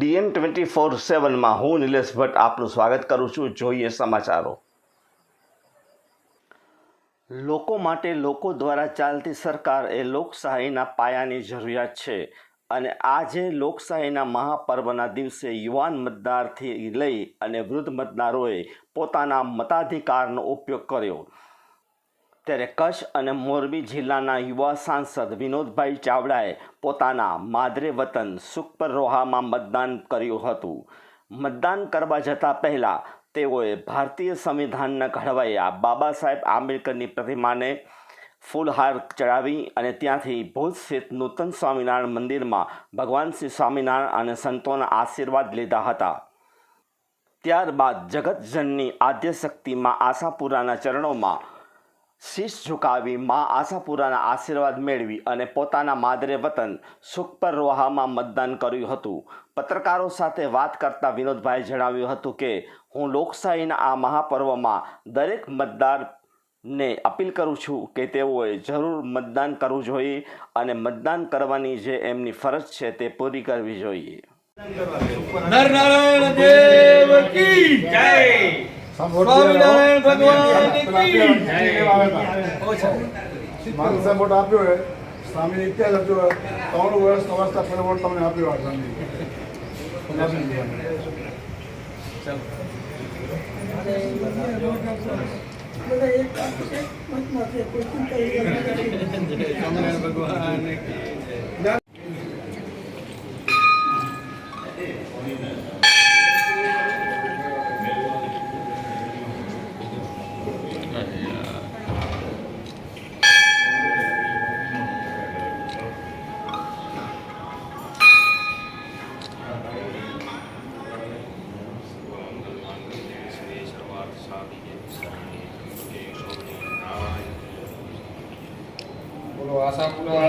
DN twenty four સેવનમાં હું નિલેશ ભટ્ટ આપનું સ્વાગત કરું છું. જોઈએ સમાચારો. લોકો માટે લોકો દ્વારા ચાલતી સરકાર એ લોકશાહીના પાયાની જરૂરિયાત છે અને આજે લોકશાહીના મહાપર્વના દિવસે યુવાન મતદારથી લઈ અને વૃદ્ધ મતદારોએ પોતાના મતાધિકારનો ઉપયોગ કર્યો. ત્યારે કચ્છ અને મોરબી જિલ્લાના યુવા સાંસદ વિનોદભાઈ ચાવડાએ પોતાના માદરે વતન સુખપર રોહામાં મતદાન કર્યું હતું. મતદાન કરવા જતાં પહેલાં તેઓએ ભારતીય સંવિધાનના ઘડવૈયા બાબા સાહેબ આંબેડકરની પ્રતિમાને ફૂલહાર ચડાવી અને ત્યાંથી ભુજ સ્થિત નૂતન સ્વામિનારાયણ મંદિરમાં ભગવાન શ્રી સ્વામિનારાયણ અને સંતોના આશીર્વાદ લીધા હતા. ત્યારબાદ જગતજનની આદ્યશક્તિમાં આશાપુરાના ચરણોમાં શીશ ઝુકાવી મા આશાપુરાના આશીર્વાદ મેળવી અને પોતાના માદરે વતન સુખપર રોહામાં મતદાન કર્યું હતું. પત્રકારો સાથે વાત કરતા વિનોદભાઈ જણાવ્યું હતું કે, હું લોકશાહીના આ મહાપર્વમાં દરેક મતદારને અપીલ કરું છું કે તેઓએ જરૂર મતદાન કરવું જોઈએ અને મતદાન કરવાની જે એમની ફરજ છે તે પૂરી કરવી જોઈએ. નરનારાયણ દેવ કી જય! સ્વામિનારાયણ ભગવાન વોટ આપ્યો હોય સ્વામી ઇતિહાસ આપ્યો હોય ત્રણ વર્ષ અવસ્થા પહેલા વોટ તમને આપ્યો સ્વામી ભગવાન કી બોલો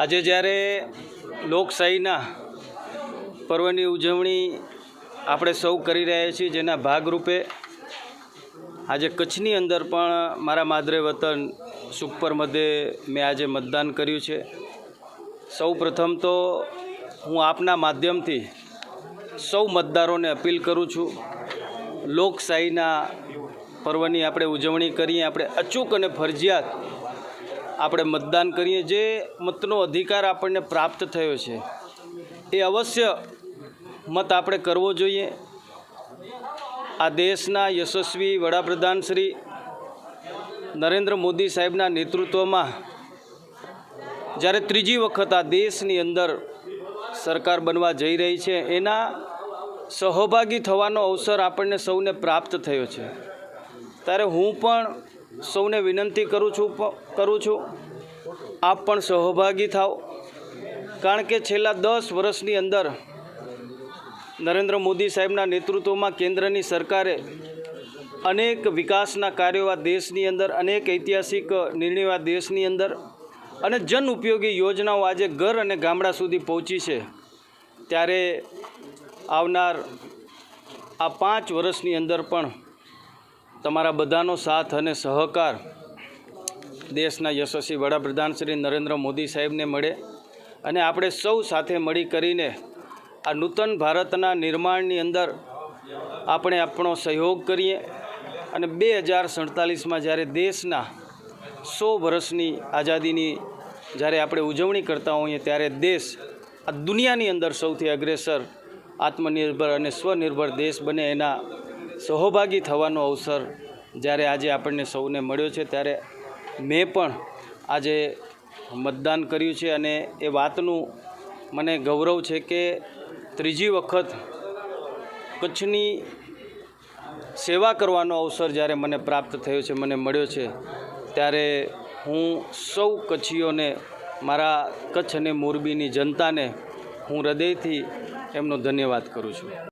આજે જ્યારે લોકશાહીના પર્વની ઉજવણી આપણે સૌ કરી રહ્યા છીએ, જેના ભાગરૂપે આજે કચ્છની અંદર પણ મારા માદરે વતન સુખપર મધ્યે મેં આજે મતદાન કર્યું છે. સૌ પ્રથમ તો હું આપના માધ્યમથી સૌ મતદારોને અપીલ કરું છું, લોકશાહીના પર્વની આપણે ઉજવણી કરીએ, આપણે અચૂક અને ફરજિયાત આપણે મતદાન કરીએ, જે મતનો અધિકાર આપણને પ્રાપ્ત થયો છે. એ અવશ્ય મત આપણે કરવો જોઈએ. આ દેશના યશસ્વી વડાપ્રધાન શ્રી નરેન્દ્ર મોદી સાહેબના નેતૃત્વમાં જ્યારે ત્રીજી વખત આ દેશની અંદર સરકાર બનવા જઈ રહી છે, એના સહભાગી થવાનો અવસર આપણને સૌને પ્રાપ્ત થયો છે. ત્યારે હું પણ સૌને વિનંતી કરું છું કરું છું, આપ પણ સહભાગી થાઓ કારણ કે છેલ્લા દસ વર્ષની અંદર નરેન્દ્ર મોદી સાહેબના નેતૃત્વમાં કેન્દ્રની સરકારે અનેક વિકાસના કાર્યો દેશની અંદર, અનેક ઐતિહાસિક નિર્ણયો દેશની અંદર અને જન ઉપયોગી યોજનાઓ આજે ઘર અને ગામડા સુધી પહોંચી છે. ત્યારે આવનાર આ પાંચ વર્ષની અંદર પણ તમારા બધાનો સાથ અને સહકાર દેશના યશસ્વી વડાપ્રધાન શ્રી નરેન્દ્ર મોદી સાહેબને મળે અને આપણે સૌ સાથે મળી કરીને આ નૂતન ભારતના નિર્માણની અંદર આપણે આપણો સહયોગ કરીએ અને બે હજાર સડતાલીસમાં જ્યારે દેશના સો વર્ષની આઝાદીની જ્યારે આપણે ઉજવણી કરતા હોઈએ ત્યારે દેશ આ દુનિયાની અંદર સૌથી અગ્રેસર, આત્મનિર્ભર અને સ્વનિર્ભર દેશ બને એના સહભાગી થવાનો અવસર જ્યારે આજે આપણને સૌને મળ્યો છે, ત્યારે મેં પણ આજે મતદાન કર્યું છે અને એ વાતનું મને ગૌરવ છે કે ત્રીજી વખત કચ્છની સેવા કરવાનો અવસર જ્યારે મને પ્રાપ્ત થયો છે, મને મળ્યો છે, ત્યારે હું સૌ કચ્છીઓને, મારા કચ્છ અને મોરબીની જનતાને હું હૃદયથી એમનો ધન્યવાદ કરું છું.